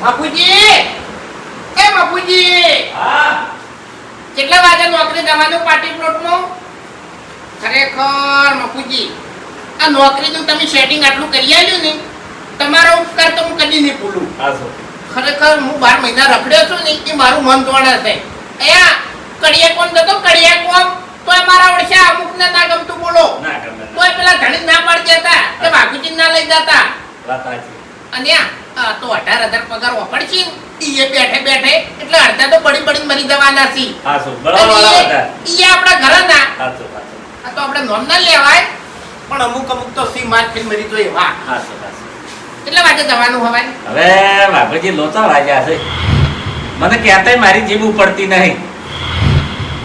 બાપુજી! એ બાપુજી! હા? કેટલા વાગે નોકરી જવાનું પાર્ટી પ્લોટમાં? ખરેખર બાપુજી આ નોકરીનું તમે સેટિંગ આટલું કરી આવ્યું ને તમારો ઉપકાર તો હું કદી નહીં ભૂલું. ખરેખર હું બાર મહિના રખડ્યો છું ને એ મારું મન તોડે છે. અહીંયા કડિયા કોણ જતો? કડિયા કોણ? તોય મારા વર્ષે અમુક ને ના ગમતું બોલો. ના. પેલા ધણી ના પાડી જતા કે બાપુજી ના લઈ જતા. અને તો અઢાર હજાર પગાર વાપરશે? બેઠે બેઠે એટલે અડધા તો પડી પડી મરી જવાના છે. આસો બળવાવાળા બધા. ઈ આપણા ઘરના. આસો, આસો. આ તો આપણે નોમ ના લેવાય. પણ અમુક અમુક તો સી માર ફિલ મરી જોઈએ વાહ હા સુ કેટલા વાગે જવાનું હવે. હવે બાપુજી લોચા વાગ્યા છે. મને કહેતાય મારી જીભ ઉપડતી નહીં.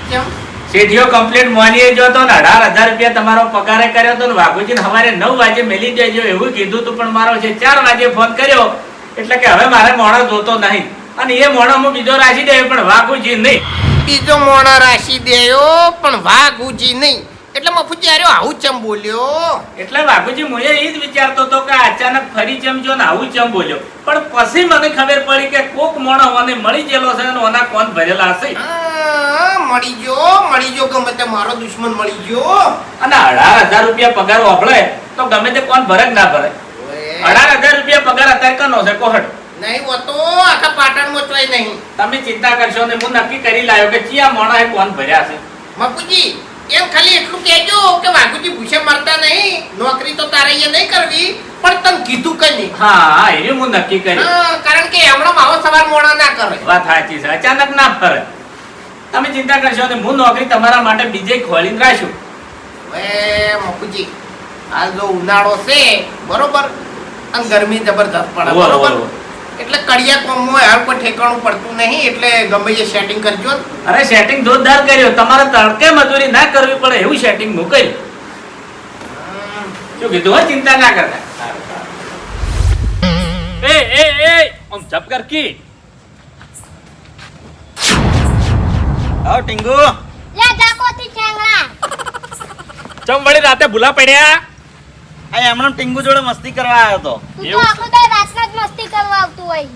કેમ? શેઠિયો કમ્પ્લેટ મોનીએ જો તો ને અઢાર હજાર રૂપિયા તમારો પગારે કર્યો તો ને વાઘુજીને સવારે નવ વાગે મેલી દેજો એવું કીધું તું, પણ મારો છે ચાર વાગે ફોન કર્યો, એટલે કે હવે મારે મોણો જોતો નહીં. અને એ મોણો હું બીજો રાખી દે પણ વાઘુજી નહીં. બીજો મોણો રાશી દેયો, પણ વાઘુજી નહીં. એટલે મફુજી અરે આવું ચમ બોલ્યો. એટલે બાપુજી હું એ જ વિચારતો હતો કે અચાનક ફરી ચમ જો ને આવું ચમ બોલ્યો. પણ પછી મને ખબર પડી કે કોક મોણો મને મળી ગયેલો છે અને ઓના કોણ ભરેલા હશે. મળી ગયો મળી ગયો ગમે તે મારો દુશ્મન મળી ગયો. અને અઢાર હજાર રૂપિયા પગાર વાપરે તો ગમે તે કોણ ભરે ના ભરે. અઢાર હજાર રૂપિયા પગાર અત્યારે કનો છે? કોહટ નહીં હોતો આખા પાટણમાં મોચવાય નહીં. તમે ચિંતા કરશો ને હું નક્કી કરી લાયો કે ચિયા મોણા એ કોણ ભર્યા છે? મપુજી એમ ખાલી એટલું કહેજો કે વાઘુજી ભૂસે મરતા નહીં. નોકરી તો તારે અહીંયા નહીં કરવી પણ તમ કીધું કઈ નહીં. હા એ હું નક્કી કરી. કારણ કે એમનો માવો સવાર મોડા ના કરે. વાત સાચી છે અચાનક ના ફરે. તમે ચિંતા કરશો ને હું નોકરી તમારા માટે બીજે ખોલીને રાખશું. એ મકુજી આ જો ઉનાળો છે બરોબર? અને ગરમી જબરદસ્ત પડે બરોબર. એટલે કડિયા કોમમાં હાલ કોઈ ઠેકાણું પડતું નહીં એટલે ગમે જે સેટિંગ કરજો. અરે સેટિંગ જોરદાર કર્યો. તમારે તડકે મજૂરી ના કરવી પડે એવું સેટિંગ હું શું કીધું હોય ચિંતા ના કરતા. એ એ એ આમ જપ કર કી. આવ ટિંગુ. લે જાકોથી ઠેંગણા. ચમ વળી રાતે ભૂલા પડ્યા? આ એમણે ટીંગુ જોડે મસ્તી કરવા આવ્યો તો એવું આખો દાડો રાતના જ મસ્તી કરવા આવતું હોય.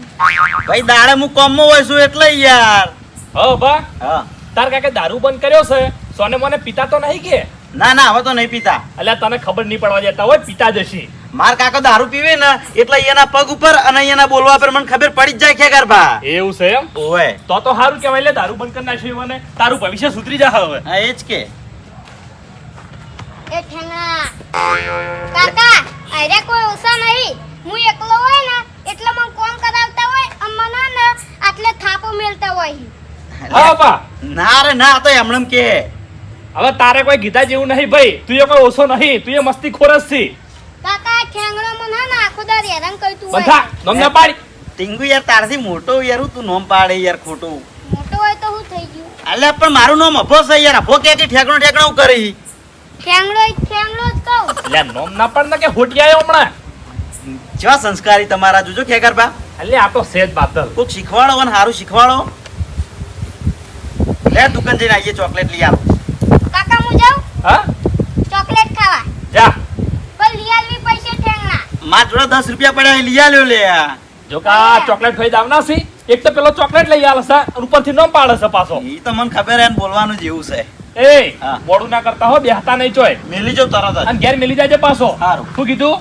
ભાઈ દાડે હું કોમમાં હોય છું એટલે યાર. હો બા. હા. તાર કાકે દારૂ બંધ કર્યો છે? સોને મને પિતા તો નહીં કે? ના ના હવે તો નહીં પીતા. એટલે તને ખબર નહીં પડવા દેતા હોય પિતા જશે. માર કાકો દારૂ પીવે ને એટલે એના પગ ઉપર અને એના બોલવા પર મને ખબર પડી જ જાય કે ગરબા એવું છે એમ? ઓય તો તો સારું કહેવાય એટલે દારૂ બંધ કરી નાખ્યું મને. તારું ભવિષ્ય સુધરી જા હવે. હા એ જ કે. એ ઠેંગા કાકા અરે કોઈ ઓછા નહીં. હું એકલો હોય ને એટલે મને કોમ કરાવતા હોય અમને ને આટલે થાપો મેલતા હોય હા બા ના રે ના તો એમણે એમ કે. હવે તારે કોઈ ગીતા જેવું નહીં ભાઈ. તું એ કોઈ ઓછો નહીં. તું એ મસ્તી ખોરસ છી. કાકા ખેંગણો મને ને આખો દર હેરાન કરી તું બધા નોમ ના પાડી. ટીંગુ યાર તારથી મોટો યાર હું તું નોમ પાડે યાર ખોટું. મોટો હોય તો હું થઈ ગયું. અલ્યા પણ મારું નામ અભો છે યાર. અભો કે કે ઠેકણો ઠેકણો કરી. ખેંગણો ખેંગણો જ કહું. અલ્યા નોમ ના પાડ ને કે હોટી આવ્યો હમણાં? જેવા સંસ્કારી તમારા જોજો કે બા એટલે આ તો સેજ બાતલ કોક શીખવાડો અને સારું શીખવાડો. લે દુકાન જઈને આવીએ ચોકલેટ લઈ આવ. કાકા હું જાઉં? હા? ચોકલેટ ખાવા. જા. પણ લઈ આલવી પૈસે ઠેંગણા? માં જોડે 10 રૂપિયા પડ્યા લઈ આલ્યો લે. જો કા ચોકલેટ ખાઈ જાવના છી એક તો પેલો ચોકલેટ લઈ આલે છે ઉપરથી ન પાડે છે પાછો. એ તો મને ખબર હે બોલવાનું જેવું છે. એ હા. મોડું ના કરતા હો બેહતા નહીં ચોય. મેલી જો તરત જ. અને ઘેર મિલી જાય પાછો. સારું શું કીધું?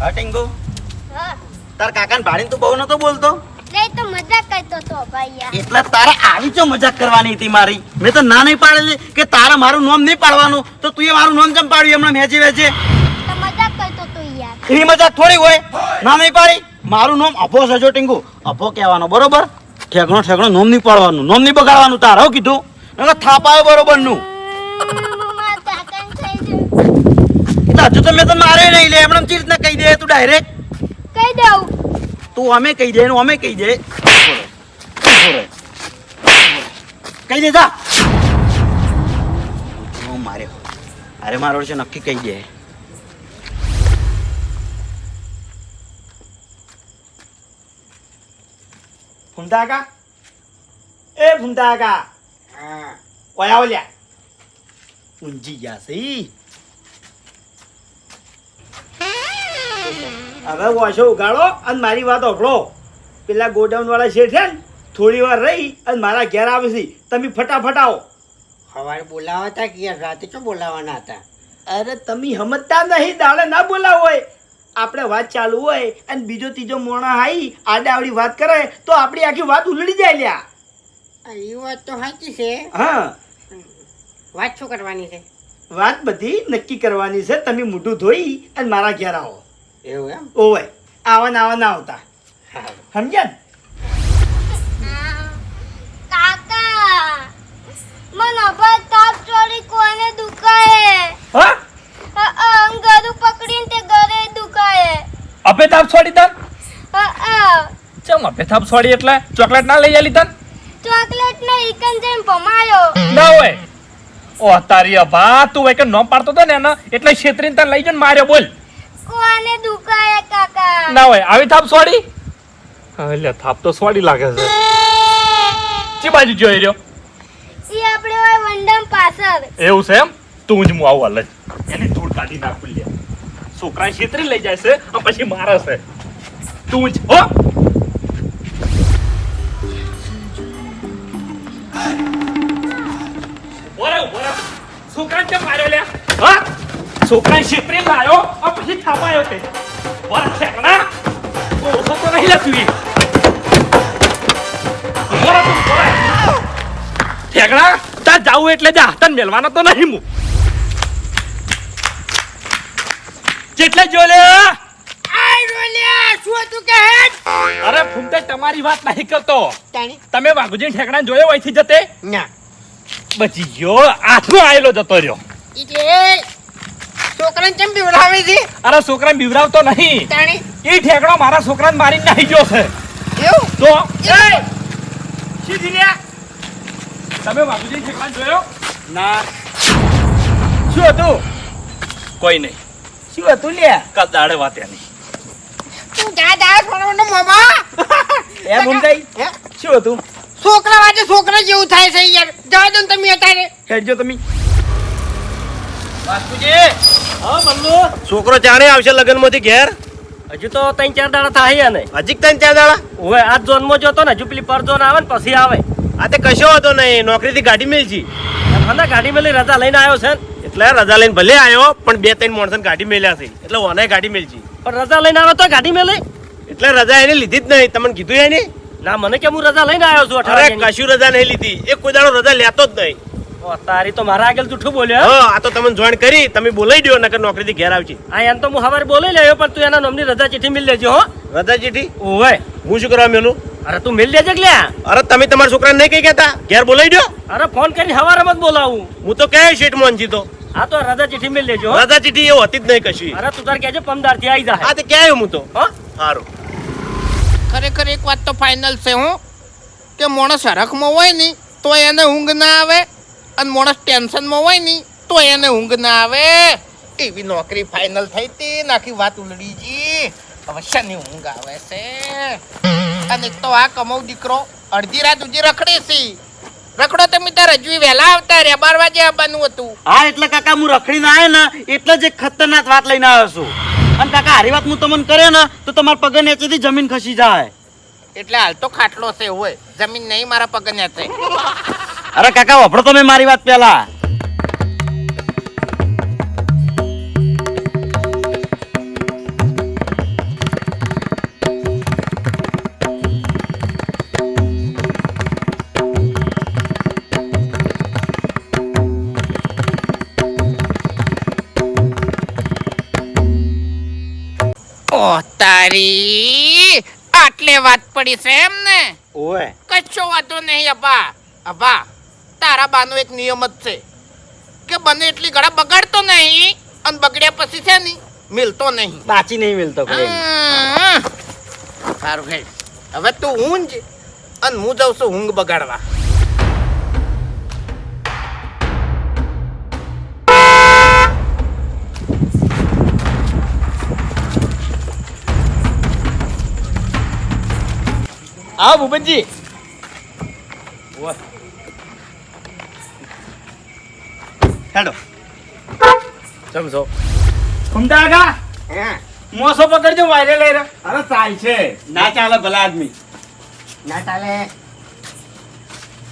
હો. ટીંગુ? હા. તાર કાકાને ભાડીને તું બહુ નતો બોલતો? લે તો મજાક કરતો તો ભાઈ એટલે તારે આવી જો મજાક કરવાની હતી મારી? મેં તો ના નહીં પાડેલી કે તારે મારું નામ નહીં પાડવાનું. તો તું એ મારું નામ કેમ પાડ્યું હમણાં મેચે વેજે મજાક કરતો તો યાર. એ મજાક થોડી હોય. ના નહીં પાડી? મારું નામ અભો છે જો ટીંગુ. અભો કહેવાનો બરોબર? ઠેકણો ઠેકણો નોમ નહીં પાડવાનું નોમ નહીં બગાડવાનું તારા હો કીધું? થાપાયો બરોબરનું હું મારા કાકાને થઈ જઉં એટલે હજુ તો મેં તો મારે નહીં લે. એમણે ચી રીતના કહી દે તું ડાયરેક્ટ કહી દઉં. તું અમે કહી દે એનું અમે કહી દે. કહી દે જા. હું માર્યો અરે મારો છે નક્કી કહી દે. ફૂમતા કા એ ફૂમતા કા ઓયા ઓલ્યા ઊંજી ગયા છે હવે ઓછો ઉગાડો અને મારી વાત ઓભળો પેલા ગોડાઉન વાળા છે ને થોડી વાર રહી અને મારા ઘેર આવે છે. તમે ફટાફટ આવો. સવારે બોલાવા હતા કે રાતે શું બોલાવાના હતા? અરે તમે સમજતા નહીં દાડે ના બોલાવો હોય. આપણે વાત ચાલુ હોય અને બીજો ત્રીજો મોણા આવી આડે આવડી વાત કરે તો આપણી આખી વાત ઉલડી જાય લ્યા. એ વાત તો સાચી છે. હા. વાત શું કરવાની છે? વાત બધી નક્કી કરવાની છે. તમે મોઢું ધોઈ અને મારા ઘેર આવો. એવું એમ? ઓવે આવા ના આવા ના આવતા. સમજ્યા ને? કાકા મને તાપ ચોરી કોને દુખાય? હા? ગળું પકડીને તે ગળે દુખાય. અપે તાપ છોડી તન ચમ અપે તાપ છોડી એટલે? ચોકલેટ ના લઈ આલી તન? ચોકલેટ ને ઈકન જઈને ભમાયો. ના હોય. ઓ તારી અભા તું એક નોમ પાડતો તો ને એના. એટલે છેતરીને તને લઈ જઈને માર્યો બોલ. ના હોય. આવી થાપ સોડી? એટલે થાપ તો સોડી લાગે છે. ચી બાજુ જોઈ રહ્યો? ઈ આપણે હોય વંડમ પાછળ. એવું છે એમ? તું જ હું આવું હાલ એને ધૂળ કાઢી નાખું લે છોકરા છેતરી લઈ જાય છે અને પછી મારે છે. તું જ હો! બોલે બોલે છોકરા કેમ માર્યો લે હા? છોકરા છેતરી લાયો અને પછી થાપાયો તે. ઠેકણા તાર જાવું એટલે જા તને મેલવાનો તો નહીં હું જેટલે જો લે શું હતું કે હેડ અરે ફૂમતે તમારી વાત નહીં કરતો તમે વાઘુજી ઠેકડા જોયો અહીંથી જતે ના બચી ગયો આથમાં આયેલો જતો રહ્યો છોકરાને કેમ પીવડાવે છે? અરે છોકરાને બીવરાવતો નહીં. એ ઠેકડો મારા છોકરાને મારીને નાહી ગયો છે. એવું? તો સીધી લે તમે વાઘુજી ઠેકણા જોયો? ના. શું હતું? કોઈ નહીં. શું હતું લ્યા? કાલ દાડે વાત એની. તું જા જા છોકરાનો મામા. એ મુંડાઈ શું હતું? છોકરા વાજે છોકરા જેવું થાય છે યાર. જવા દો ને તમે અત્યારે. હેડજો તમે. મલ્લુ છોકરો ચાણે આવશે લગ્નમાંથી ઘેર? હજુ તો ત્રણ ચાર દાડા થાય ને હજી ત્રણ ચાર દાડા? હવે આ ઝોનમાં જોતો ને હજુ પેલી પર ઝોન આવે ને પછી આવે. આ તે કશો હતો નહીં નોકરીથી ગાડી મેલજી. અને ગાડી મેલી રજા લઈને આવ્યો છે એટલે રજા લઈને ભલે આવ્યો પણ બે ત્રણ માણસો ગાડી મેલ્યા છે. એટલે ઓને ગાડી મેલજી. પણ રજા લઈને આવ્યો તો ગાડી મેલે. એટલે રજા એને લીધી જ નહીં. તમને કીધું એને? ના મને કેમ હું રજા લઈને આવ્યો છું અરે કશું રજા નહીં લીધી. એક કોઈ દાડો રજા લેતો જ નહીં. તારી તો મારા આગળ જૂઠું બોલ્યો હે? હા આ તો તમને જોઈન કરી તમે બોલાઈ દો નકર નોકરીથી ઘેર આવજી. આ એમ તો હું હવારે બોલાઈ લેયો પણ તું એના નામની રજા ચીઠી મિલ લેજો હો. રજા ચીઠી ઓય હું શું કરવા મેલું? અરે તું મિલ લેજે કે અરે તમે તમારા છોકરાને નહીં કહી કહેતા? ઘેર બોલાઈ દો અરે ફોન કરીને સવારે મત બોલાવું. હું તો કહે શેઠ મોહનજી તો? આ તો રજા ચીઠી મિલ લેજો હો. રજા ચીઠી એવું હતી જ નહીં કશી. અરે તું તાર કહેજો પમદારથી આવી જા હા તે ક્યાં હું તો? હા. સારું ખરેખર એક વાત તો ફાઇનલ છે હું. કે માણસ હરખમાં હોય ને તો એને ઊંઘ ના આવે અને માણસ ટેન્શનમાં હોય ને તો એને ઊંઘ ના આવે. એવી નોકરી ફાઇનલ થઈ હતી નાખી વાત ઉલડી જી. હવે શની ઊંઘ આવે છે. અને એક તો આ કમાઉ દીકરો અડધી રાત સુધી રખડે છે. રખડો તમે તાર હજુ વહેલા આવતા રે બાર વાગે આવવાનું હતું. હા એટલે કાકા હું રખડીને આવ્યો ને એટલે જ એક ખતરનાક વાત લઈને આવ્યો છું. અને કાકા હારી વાત હું તમને કરે ને તો તમારા પગ નેચેથી જમીન ખસી જાય. એટલે હાલ તો ખાટલો છે હોય. જમીન નહીં મારા પગ છે અરે કાકા વપડો તમે મારી વાત પેલા ઓ તારી આટલે વાત પડી છે એમ ને ઓય. કશો વાંધો નહીં અબા અબા તારા બાનો એક નિયમ જ છે કે બને એટલી ઘડા બગાડતો નહીં અને બગડ્યા પછી છે નહીં મિલતો નહીં. બાચી નહીં મિલતો સારું ભાઈ હવે તું ઊંઘ અને હું જાઉં છું ઊંઘ બગાડવા. હા ભૂપતજી હેડો. સમજો આગા? હા. મોસો પકડજો વાયરે લઈ રહ્યો. અરે ચાલ છે. ના ચાલે ભલા આદમી. ના ચાલે.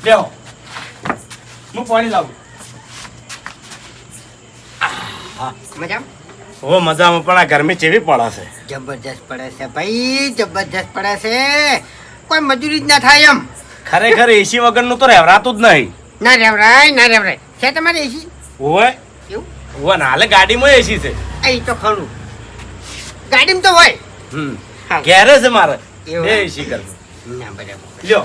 બેહો. હું પાણી લાવું. મજા હો મજામાં પણ આ ગરમી ચેવી પડે છે? જબરજસ્ત પડે છે ભાઈ જબરજસ્ત પડે છે. કોઈ મજૂરી જ ના થાય એમ. ખરેખર એસી વગરનું તો રહેવરાતું જ નહીં. ના રેવરાય ના રેવરાય છે તમારે એસી હોય એવું? હોય ને હાલે ગાડીમાં એસી છે. એ તો ખરું. ગાડીમાં તો હોય. હમ. ઘેરે છે મારે. એ એસી કરવું ના બરાબર. લ્યો.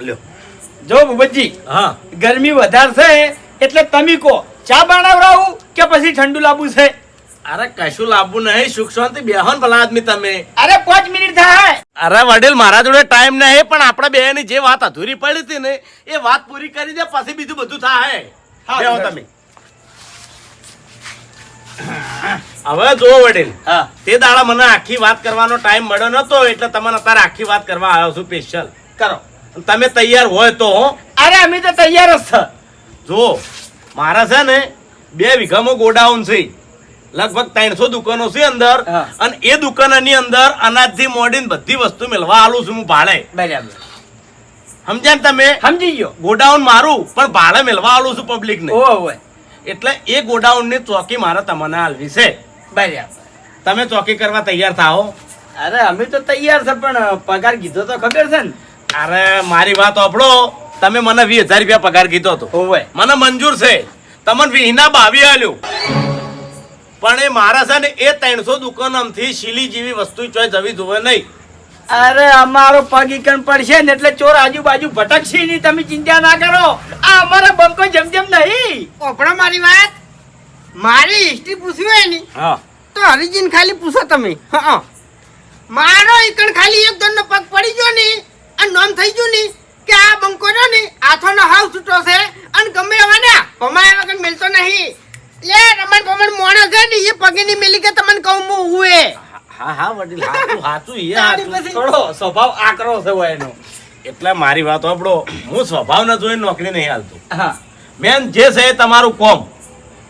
લ્યો. જો ભૂપતજી હા. ગરમી વધારે છે એટલે તમે કહો ચા બનાવડાવું કે પછી ઠંડુ લાવવું છે? અરે કશું લાવવું નહીં સુખ શાંતિ બેહો ને ભલા આદમી તમે. અરે પાંચ મિનિટ થાય. અરે વડીલ મારા જોડે ટાઈમ નહીં પણ આપણે બે ની જે વાત અધૂરી પડી હતી ને એ વાત પૂરી કરી દે પછી બીજું બધું થાય. બેહો તમે. હવે જો વડીલ હા. તે દાડા મને આખી વાત કરવાનો ટાઈમ મળ્યો નતો એટલે તમને અત્યારે આખી વાત કરવા આવ્યો છું સ્પેશિયલ કરો. તમે તૈયાર હોય તો અરે અમે તો તૈયાર જ છો. જો મારા છે ને બે વીઘામાં ગોડાઉન છે. લગભગ ત્રણસો દુકાનો છે અંદર. અને એ દુકાનની અંદર અનાજથી મોડીને બધી વસ્તુ મેળવા આલું છું હું ભાડે. બરાબર. સમજ્યા ને તમે? સમજી ગયો. ગોડાઉન મારું પણ ભાડે મેળવા આલું છું પબ્લિક ને એટલે એ ગોડાઉનની ચોકી મારે તમને હાલવી છે. બરાબર. તમે ચોકી કરવા તૈયાર થાઓ? અરે અમે તો તૈયાર છે પણ પગાર કીધો તો ખબર છે ને? અરે મારી વાત આપડો તમે મને વીસ હજાર રૂપિયા પગાર કીધો હતો. મને મંજૂર છે. તમને વીના બાવી આલ્યું. પણ એ મારા છે ને એ ત્રણસો દુકાન આમથી શીલી જેવી વસ્તુ ચોય જવી જોવે નહીં. અરે અમારો પગ ઈકણ પડશે ને એટલે ચોર આજુબાજુ ભટકશે નહીં તમે ચિંતા ના કરો. આ અમારા બંકો જેમ જેમ નહીં. ઓપડો મારી વાત? મારી હિસ્ટ્રી પૂછવી હોય ને હા. તો હરિજીન ખાલી પૂછો તમે. હા મારો ઈકણ ખાલી એક દંડનો પગ પડી ગયો ને અને નોમ થઈ ગયું ની કે આ બંકો રહ્યો ને આથોનો હાવ છૂટો છે અને ગમે એવા ને ભમાયા વગર મિલતો નહીં. લે રમણ ભમણ મોણો છે ને એ પગે ની મિલી કે તમને કહું હું હુએ. હા હા વડીલ હાચું હાચું એ હાચું. થોડો સ્વભાવ આકરો છે એનો. એટલે મારી વાત આપડો હું સ્વભાવ ન જોઈને નોકરી નહીં હાલતો. મેન જે છે તમારું કોમ.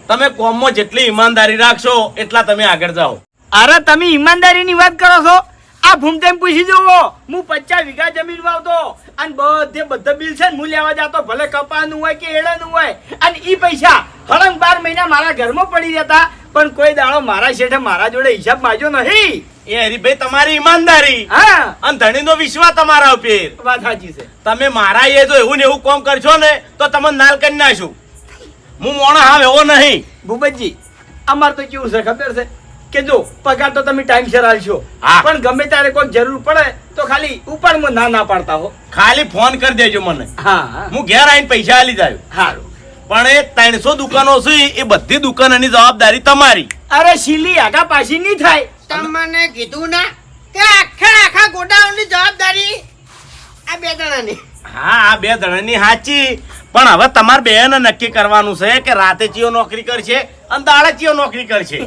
તમે કોમમાં જેટલી ઈમાનદારી રાખશો એટલા તમે આગળ જાઓ. અરે તમે ઈમાનદારીની વાત કરો છો? આ ભૂમતેમ પૂછી જુઓ હું પચાસ વીઘા જમીન વાવતો. અને બધે બધા બિલ છે ને હું લેવા જતો. ભલે કપાનું હોય કે એડાનું હોય. અને એ પૈસા હળંગ બાર મહિના મારા ઘરમાં પડી જતા પણ કોઈ દાડો મારા શેઠે મારા જોડે હિસાબ માજો નહીં. એ હરીભાઈ તમારી ઈમાનદારી. હા. અને ધણીનો વિશ્વાસ તમારા ઉપર. વાત સાચી છે. તમે મારા એ જો એવું ને એવું કોમ કરશો ને તો તમને નાલ કરી નાખશું. હું મોણો હાવ એવો નહીં. ભૂપતજી અમાર તો કેવું છે ખબર છે? કે જો પગાર તો તમે ટાઈમસર આલશો. પણ ગમે ત્યારે કોઈ જરૂર પડે તો ખાલી ઉપરમાં ના ના પાડતા હો. ખાલી ફોન કરી દેજો મને. હા. હા હું ઘેર આવીને પૈસા આલી જાય સારું પણ એ ત્રણસો દુકાનો છે એ બધી દુકાનોની જવાબદારી તમારી. અરે શીલી આગા પાછી નહીં થાય. તમને કીધું ના કે આખા આખા ગોડાઉનની જવાબદારી આ બે જણાની. હા આ બે જણાની સાચી પણ હવે તમારે બેને નક્કી કરવાનું છે કે રાતે ચિયો નોકરી કરશે અને દાડે ચિયો નોકરી કરશે.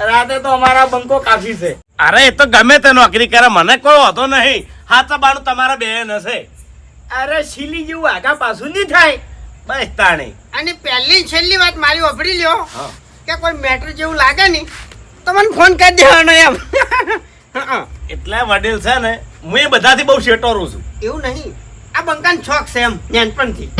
રાતે તો અમારા બંકો કાફી છે. અરે એ તો ગમે તે નોકરી કરે મને કોઈ વાંધો નહીં. હાથા બાનું તમારા બેન હશે. અરે શીલી જેવું આગા પાછું નહીં થાય. બસ તાણી. અને પહેલી છેલ્લી વાત મારી વાપરી લ્યો કે કોઈ મેટર જેવું લાગે નહીં તો મને ફોન કરી દેવાનો એમ. એટલા એટલે વડીલ છે ને હું એ બધાથી બહુ શેટોરું છું. એવું નહીં. આ બંકાન શોખ છે એમ નાનપણથી.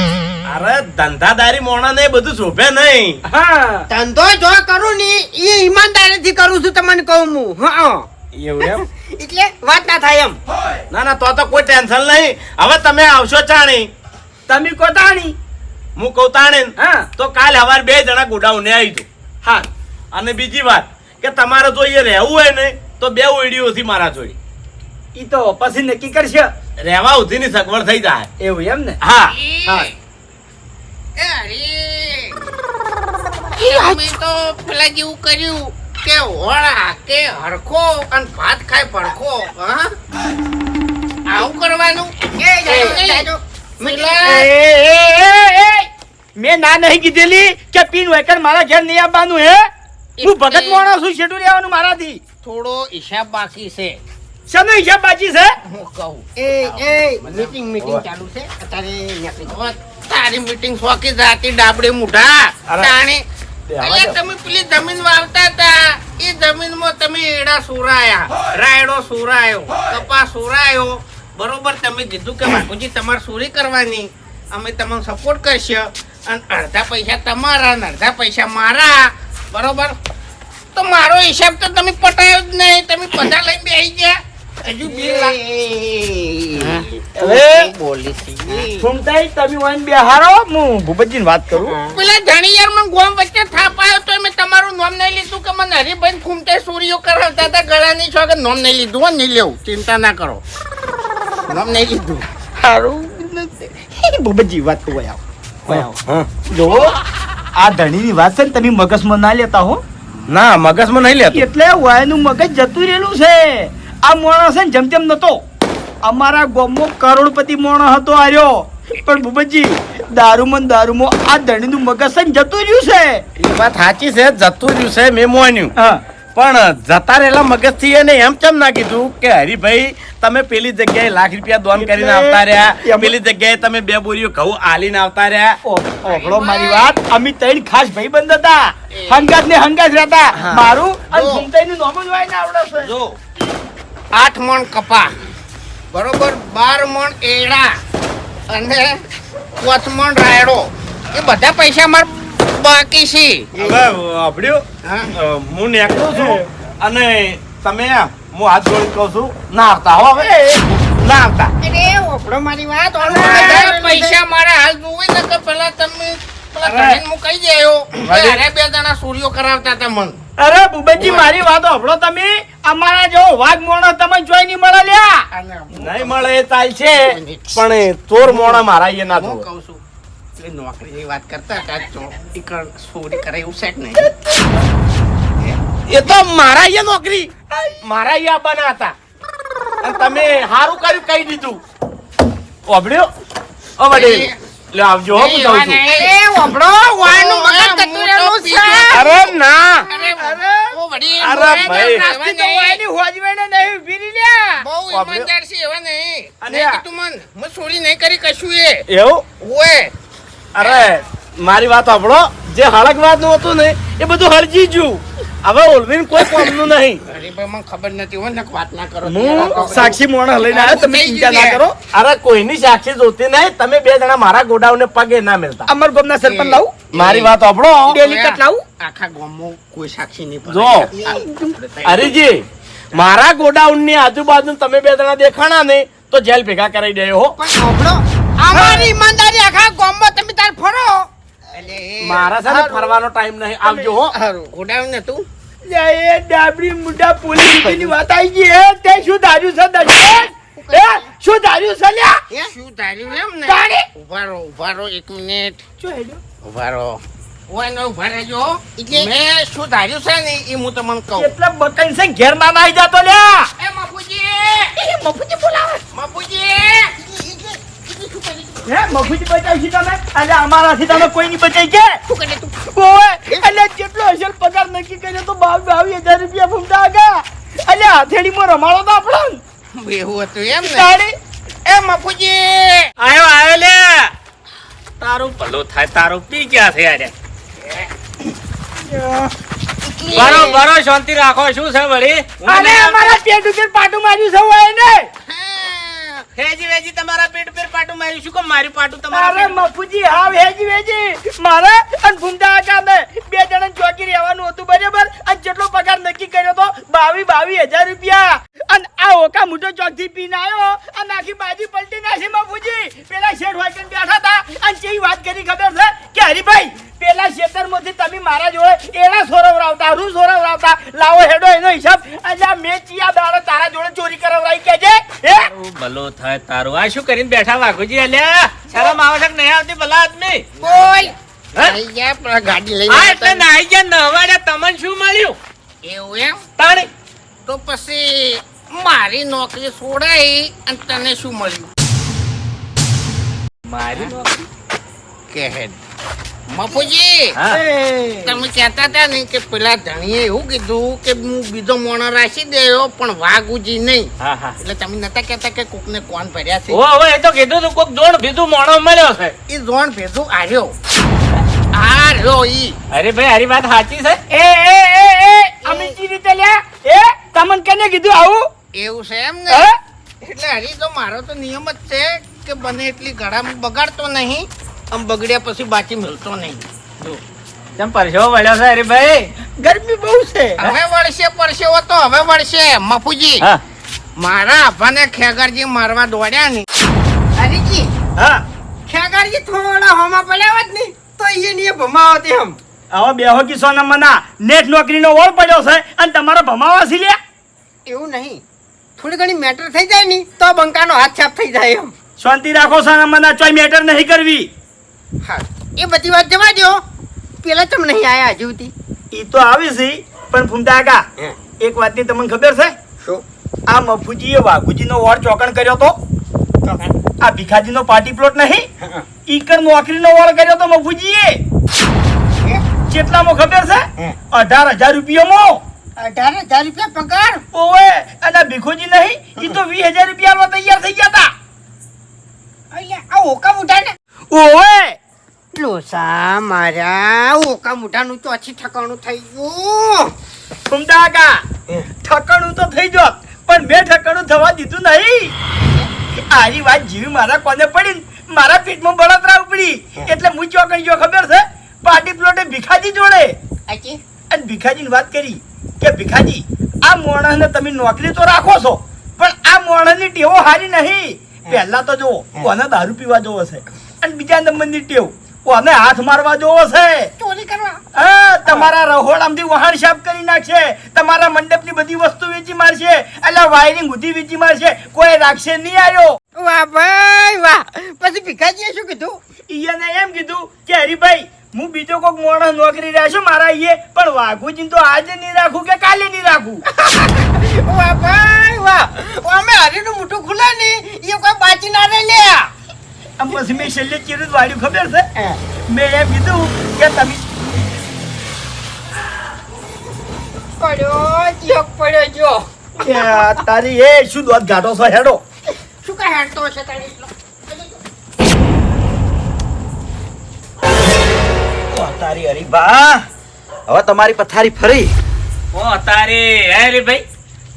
અરે ધંધાદારી મોણા ને બધું શોભે નહીં. હા. ધંધો જો કરું ને એ ઈમાનદારીથી કરું છું તમને કહું હું. હા. એવું એમ? એટલે વાત ના થાય એમ. ના ના તો તો કોઈ ટેન્શન નહીં. હવે તમે આવશો ચાણી. તમે કોતાણી હું કહું તાણે હા. તો કાલ હવાર બે જણા ગોડાઉને આવી દો હા. અને બીજી વાત કે તમારે જો એ રહેવું હોય ને તો બે ઓઈડીઓથી મારા જોઈ ઈ તો પછી નક્કી કરશે. રહેવા સુધીની સગવડ થઈ જાય. એવું એમ ને? હા. હા. એ અરે. તો પેલા જેવું કર્યું કે હોળા કે હરખો અને ભાત ખાય પડખો હા? આવું કરવાનું! મેં ના નહીં કીધેલી કે પીન વેકર મારા ઘેર નહીં આવવાનું હે? હું ભગત માણસ છું શેઠું રહેવાનું મારાથી. થોડો હિસાબ બાકી છે. શેનો હિસાબ બાકી છે? હું કહું. એ એ મીટિંગ મીટિંગ ચાલુ છે. અત્યારે તારી મીટિંગ ફોકી જાતી ડાબડી મુઢા. તાણી. દો. તમે પેલી જમીન વાવતા હતા. એ જમીનમાં તમે એડા સુરાયા. રાયડો સુરાયો. કપા સુરાયો. બરોબર તમે કીધું કે બાપુજી તમારે સુરી કરવાની. અમે તમને સપોર્ટ કરશે. અને અડધા પૈસા તમારા અને અડધા પૈસા મારા. બરોબર? તો મારો હિસાબ તો તમે પટાયો જ નહીં. તમે બધા લઈને બેસી ગયા. હજુ બે હવે બોલી હતી ફૂમતાઈ તમે વાઈન બેહારો? હું ભૂપતજીને વાત કરું. પેલા ધણી યાર મને ગોમ વચ્ચે થાપ આવ્યો તો મેં તમારું નામ નહીં લીધું કે મને હરિભાઈ ફૂમતે સૂર્યો કરાવતા હતા? ગળાની છો કે નામ નહીં લીધું હો? નહીં લેવું. ચિંતા ના કરો. નામ નહીં લીધું. સારું ભૂપતજી વાત તો વયા. જો આ ધણીની વાત છે ને તમે મગજમાં ના લેતા હો. ના મગજમાં નહીં લેતા. એટલે વાયનું મગજ જતું રહેલું છે. આ માણસ છે ને જેમ તેમ નતો અમારા ગામમાં કરોડપતિ મોણો હતો આર્યો. પણ ભૂપતજી દારૂમાં દારૂમાં આ ધણીનું મગજ જતું રહ્યું છે. એ વાત સાચી છે જતું રહ્યું છે મેં મોન્યું. પણ જતા રહેલા મગજથી એને એમ કેમ ના કીધું કે હરીભાઈ તમે પેલી જગ્યાએ લાખ રૂપિયા દોન કરીને આવતા રહ્યા. પેલી જગ્યાએ તમે બે બોરીઓ ઘઉં આલીને આવતા રહ્યા. ઓગળો મારી વાત. અમે ત્રણ ખાસ ભાઈબંધ હતા. હંગાત ને હંગાત રહેતા. મારું અને જો. ભૂમતાઈનું નોમ જ વાયને આવડે છે. જો. આઠ મણ કપા. બરોબર બાર મણ એડા અને પાંચ મણ રાયડો. એ બધા પૈસા માર બાકી છે. હવે આપડ્યો હું. નીકળું છું અને તમે હું હાથ જોડી કહું છું ના આવતા હો હવે. ના આવતા અરે ઓપડો મારી વાત. પૈસા મારા હાલ જોવે ને તો પેલા તમે પેલા હું. કહી દેયો અરે બે દાણા સૂર્યો કરાવતા હતા મન. અરે ભૂપતજી મારી વાત હભળો તમે. અમારા જેવો વાઘ મોણો તમે જોઈ નહીં મળે લ્યા. નહીં મળે એ ચાલ છે. પણ એ ચોર મોણા મારા એ ના હું. કહું છું. એટલે નોકરીની વાત કરતા હતા કરે એવું છે નહીં. એ તો મારા અહીંયા નોકરી. મારા અહીંયા બના હતા અને તમે સારું કર્યું કહી દીધું. ઓબડ્યો ઓ વડીલ. લે આવજો હો જાઉં છું. અરે ઓપડો વાનું મગજ જતું રહેલું છે. અરે ના. અરે અરે ભાઈ. નાસ્તી તો વાયની હોજવાઈને નહીં ઊભી રહી લ્યા બહુ ઈમાનદાર છે એવા નહીં અને કીધું મન. મે ચોરી નહીં કરી કશું એ. એવું? ઓએ. અરે મારી વાત સાંભળો. જે હળક વાતનું હતું ને એ બધું હળજી ગયું. હવે ઓલવીન કોઈ કામનું નહીં. અરે ભાઈ મને ખબર નથી હોય ને વાત ના કરો. હું સાક્ષી મોણસ લઈને આવ્યો તમે ચિંતા ના કરો. અરે કોઈની સાક્ષી જોતી નહીં. તમે બે જણા મારા ગોડાઉન પગે ના મિલતા. અમર ગોમના સરપંચ લાવું. મારી વાત આપણો ડેલી કટ લાવું. આખા ગામમાં કોઈ સાક્ષી નહીં જો. હરીજી મારા ગોડાઉનની આજુબાજુ તમે બે જણા દેખાણા નહીં તો જેલ ભેગા કરાઈ દે હો. અમારી ઈમાનદારી આખા ગોમમાં તમે તાર ફરો. મારા સાથે ફરવાનો ટાઈમ નહીં. આવજો હો. ગોડાઉન ને તું એ ડાબડી મુઢા પોલીસની વાત આવી ગઈ હે તે શું ધાર્યું છે દર્શન હે શું ધાર્યું છે લ્યા શું ધાર્યું એમ ને તારે? ઊભા રહો ઊભા રહો એક મિનિટ શું હેડ્યું? ઊભા રહો ઓય ને ઊભા રહેજો મેં શું ધાર્યું છે ને એ હું તમને કહું એટલે બકન છે ઘેરમાં આવી જાતો લ્યા એ મફુજી મફુજી બોલાવે મફુજી હે મફુજી બચાવી તમે? અને અમારાથી તમે કોઈ નહીં બચાઈ કે શું કરે તું? ઓય એટલે જેટલો અસલ પગાર નક્કી કર્યો તો બાવ બાવી હજાર રૂપિયા ફૂમતા આગા. એટલે હાથેડીમાં રમાડો તો આપણો. એવું હતું એમ ને? એ મફુજી! આયો આયો લે. તારું ભલું થાય તારું પી ગયા છે યાર? બરો બરો શાંતિ રાખો. શું છે વળી? અરે અમારા પેટ ઉપર પાટું માર્યું છે હોય ને. હેજી વેજી તમારા પેટ પર પાટું માર્યું. શું કેમ માર્યું પાટું અરે મફુજી હા હેજી વેજી. મારે અને ભૂમતા આકા બે જણા ચોકી રહેવાનું હતું બરાબર? અને જેટલો પગાર નક્કી કર્યો તો બાવી બાવી હજાર રૂપિયા. અને આ ઓકા મોટો ચોકથી પીને આવ્યો. અને આખી બાજી પલટી નાખી મફુજી. પેલા શેઠ વાંચન બેઠા હતા. અને જેવી વાત કરી ખબર છે કે હરીભાઈ પેલા ખેતરમાંથી તમે મારા જોડે એના સોરવરાવતા રૂ સોરવરાવતા લાવો હેડો એનો હિસાબ. એટલે આ મેં ચિયા દાડો તારા જોડે ચોરી કરાવરાઈ. કે છે હે? ભલું થાય તારું. આ શું કરીને બેઠા વાઘુજી અલ્યા? શરમ આવશે નહીં આવતી ભલા આદમી? બોલ. ગાડી લઈ એટલે નાઈ ગયા નવાડે તમને શું મળ્યું? એવું એમ? તાણી. તો પછી મારી નોકરી છોડાઈ અને તને શું મળ્યું? મારી નોકરી? કે હેડ મફુજી તમે કહેતા હતા ને કે પેલા ધણીએ એવું કીધું કે હું બીજો મોણો રાખી દેયો પણ વાઘુજી નહીં. હા હા. એટલે તમે નતા કહેતા કે કોકને કોણ ભર્યા છે? ઓ હવે એ તો કીધું તું કોક જોણ બીજું મોણો મળ્યો છે. એ જોણ ભેગું આર્યો આર્યો ઈ. અરે ભાઈ હારી વાત સાચી છે? એ એ એ એ અમે રીતે લ્યા. એ તમને કેને કીધું આવું? એવું છે એમ ને? એટલે હરી તો મારો તો નિયમ જ છે કે બને એટલી ઘડામાં બગાડતો નહીં. આમ બગડ્યા પછી બાકી મળતો નહીં. જો. કેમ પરસેવો વળ્યો છે અરે ભાઈ ગરમી બહુ છે. હવે વળશે પરસેવો તો હવે વળશે મફુજી. મારા આભાને ખેગરજી મારવા દોડ્યા ને હરીજી હા. ખેગરજી થોડા હોમાં પડ્યા હોત ને તો એ ને ભમાવતી હમ. હવે બેહો કિસ્સો મના નેટ નોકરીનો ઓળ પડ્યો છે અને તમારો ભમાવા સી લ્યા એવું નહીં. થોડી ઘણી મેટર થઈ જાય ને તો બંકાનો હાથ છાપ થઈ જાય એમ. શાંતિ રાખો સોના મના ચોય મેટર નહીં કરવી. હા એ બધી વાત જવા દો પેલા ચમ નહીં આવ્યા હજુ સુધી. એ તો આવી છે પણ ફૂમતા આગા. એક વાતની તમને ખબર છે? શું? આ મફુજીએ વાઘુજીનો વોર ચોકણ કર્યો તો? આ ભીખાજીનો પાર્ટી પ્લોટ નહીં? ઈકર નોકરીનો વોર કર્યો તો મફુજીએ? કેટલામાં ખબર છે? અઢાર હજાર રૂપિયામાં. અઢાર હજાર રૂપિયા પગાર? ઓવે અને ભીખોજી નહીં? એ તો વીસ હજાર રૂપિયામાં તૈયાર થઈ ગયા હતા અલ્યા આ ઓકા મુઠા ને ઓવે! લોસા મારા ઓકા મુઠાનું ચોથી ઠકાણું થઈ ગયું. ફૂમતા ઠકાણું તો થઈ જોત પણ મેં ઠકાણું થવા દીધું નહીં. આરી વાત જીવી મારા કોને પડી? ને મારા પેટમાં બળતરા ઉપડી. એટલે હું ચોકડી ગયો ખબર છે? પાર્ટી પ્લોટે ભીખાજી જોડે. અને ભીખાજીની વાત કરી કે ભીખાજી આ મોણસને તમે નોકરી તો રાખો છો પણ આ મોણસની ટેવો હારી નહીં. પહેલા તો જો કોને દારૂ પીવા જવો છે? અને બીજા નંબરની ટેવ. કોને હાથ મારવા જોવો છે? ચોરી કરવા. હા તમારા રહોડામાંથી વહાણ સાફ કરી નાખશે. તમારા મંડપની બધી વસ્તુ વેચી મારશે. એટલે વાયરિંગ ઉધી વેચી મારશે. કોઈ રાખશે નહીં આવ્યો વાહ ભાઈ વાહ. પછી ભીખાજીએ શું કીધું? ઈયને એમ કીધું કે હરીભાઈ હું બીજો કોઈક મોડો નોકરી રાખ્યો મારા ઈએ પણ વાઘુજી તો આજે નહીં રાખું કે કાલે નહીં રાખું? વાહ ભાઈ વાહ. અમે હરીનું મોટું ખુલે નહીં. એ કોઈ બાચી ના રહે લે આમ પછી મેં છેલ્લે ચીરું વાળ્યું ખબર છે? મેં એમ કીધું કે તમે પડ્યો જોક પડ્યો જો. તારી એ શું દોત ઘાટો છે હેડો. શું કઈ હેડતો છે તારી તારી હરીબા હવે તમારી પથારી ફરી. ઓ તારે અરે ભાઈ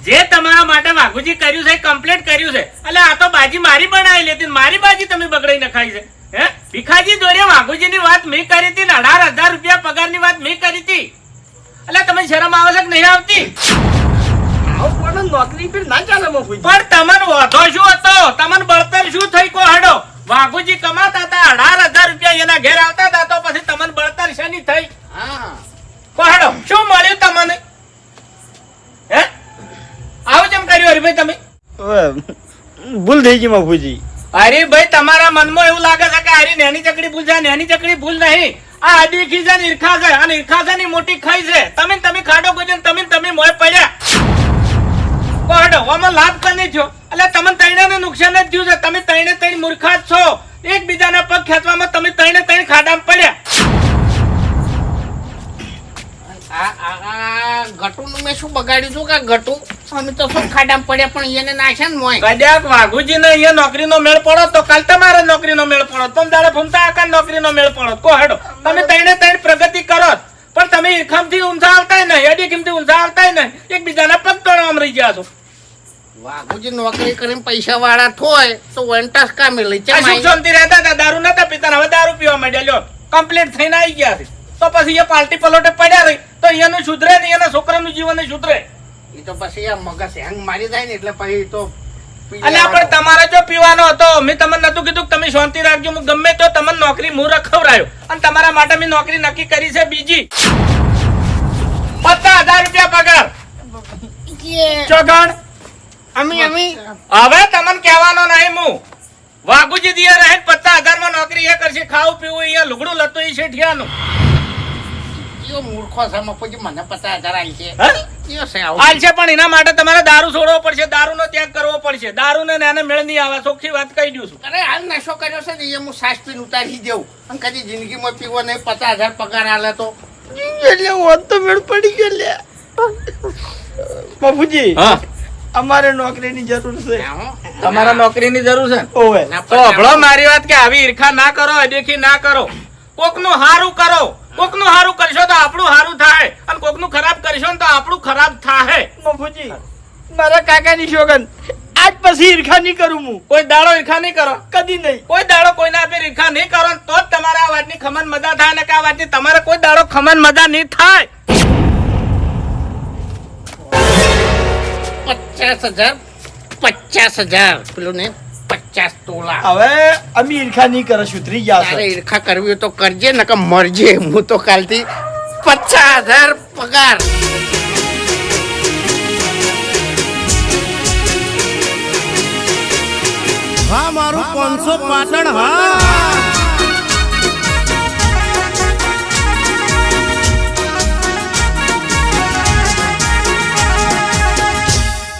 જે તમારા માટે વાઘુજી કર્યું છે કમ્પ્લીટ કર્યું છે. એટલે આ તો બાજી મારી બનાવી લેતી મારી બાજી તમે બગડાઈ નખાઈ છે. હે? ભીખાજી દોરે વાઘુજીની વાત મેં કરી હતી અઢાર હજાર રૂપિયા પગારની વાત મેં કરી હતી. એટલે તમે શરમ આવે છે કે નહીં આવતી? પણ નોકરી પર ના ચાલે પણ તમને વધો શું હતો? તમને બળતર શું થઈ કો હડો વાઘુજી કમાતા હતા અઢાર હજાર રૂપિયા એના ઘેર આવતા હતા તો પછી તમને બળતર શેની થઈ? હા. કો હડો શું મળ્યું તમને? હે? તમે? ભૂલ થઈ ગઈ મફુજી અરે ભાઈ તમારા મનમાં એવું લાગે છે કે અરે નેની ચકડી ભૂલ છે નેની ચકડી ભૂલ નહીં. આ આડી ખીજા ને ઈરખા છે અને ઈરખા છે ની મોટી ખાઈ છે. તમે તમે ખાડો કોઈ ને તમે તમે મોય પડ્યા. કોડો ઓમાં લાભ કને છો એટલે તમે તૈણે ને નુકસાન જ થયું છે. તમે તૈણે તૈણ મૂર્ખા જ છો. એકબીજાના પગ ખેંચવામાં તમે તૈણે તૈણ ખાડામાં પડ્યા. આ આ- આ ગટુનું મેં શું બગાડ્યું છું કે ગટુ? અમે તો શું ખાડામાં પડ્યા પણ એને નાખ્યા ને મોય કદાચ વાઘુજી ને અહીંયા નોકરીનો મેળ પડો તો કાલ તમારે નોકરીનો મેળ પડો. તમ દાડે ફૂમતા આકા નોકરીનો મેળ પડો. કોહડો તમે તૈણે તૈણ પ્રગતિ કરો પણ તમે ઈરખામથી ઊંધા આવતા નહીં અડી કિંમતી ઊંચા આવતાય નહીં. એકબીજાના પગ તોડવામાં રહી ગયા છો. વાઘુજી નોકરી કરીને પૈસા વાળા થોય તો વંટાસ કામે લઈ આ સુખ શાંતિ રહેતા હતા? દારૂ નતા પીતા હવે દારૂ પીવા માંડ્યા. લ્યો કમ્પ્લીટ થઈને આવી ગયા છે. તો પછી એ પાર્ટી પલોટે પડ્યા રહી. તો એનું સુધરે ને એના છોકરાનું જીવન સુધરે. એ તો પછી આ મગજ હેંગ મારી જાય ને એટલે પછી તો પણ તમારે જો પીવાનો હતો મેં તમને નતું કીધું કે તમે શાંતિ રાખજો હું ગમે તો તમને નોકરી હું રખવરાયો અને તમારા માટે મેં નોકરી નક્કી કરી છે બીજી. પચાસ હજાર રૂપિયા પગાર. ચોગણ. અમી અમી. હવે તમને કહેવાનો નહીં હું વાઘુજી દિયા રહે પચાસ હજારમાં નોકરી એ કરશે ખાવું પીવું અહીંયા લુગડું લતું એ શેઠિયાનું મૂર્ખો છે મફુજી મને પચાસ હજાર આવી છે હાલશે પણ એના માટે તમારે દારૂ છોડવો પડશે દારૂનો ત્યાગ કરવો પડશે. દારૂને નાને મેળ નહીં આવે ચોખ્ખી વાત કહી દઉં છું. અરે હાલ નશો કર્યો છે ને એ હું સાસ પીને ઉતારી દેવું અને કદી જિંદગીમાં પીવો નહીં પચાસ હજાર પગાર આલે તો. એટલે હોત તો મેળ પડી ગયો લે. બાપુજી હા. અમારે નોકરીની જરૂર છે. તમારા નોકરીની જરૂર છે? ઓવે. તો હભળો મારી વાત કે આવી ઈર્ખા ના કરો અદેખી ના કરો. કોકનું હારું કરો કોકનું હારું કરશો તો આપણું હારું થાય. અને કોકનું ખરાબ કરશો તો આપણું ખરાબ થાય બાપુજી મારા કાકાની શોગન. આજ પછી ઈર્ખા નહીં કરું હું. કોઈ દાડો ઈર્ખા નહીં કરો. કદી નહીં. કોઈ દાડો કોઈના આપે ઈર્ખા નહીં કરો તો જ તમારે આ વાતની ખમન મજા થાય ને કે આ વાતની તમારે કોઈ દાડો ખમન મજા નહીં થાય. પચાસ હજાર પચાસ હજાર પેલું ને. પચાસ તોલા હવે અમે ઈર્ખા નહીં કરે સુધરી ગયા તારે ઈર્ખા કરવી તો કરજે નકર મરજે. હું તો કાલથી પચાસ હજાર પગાર. હા મારું પાંચસો પાટણ હા.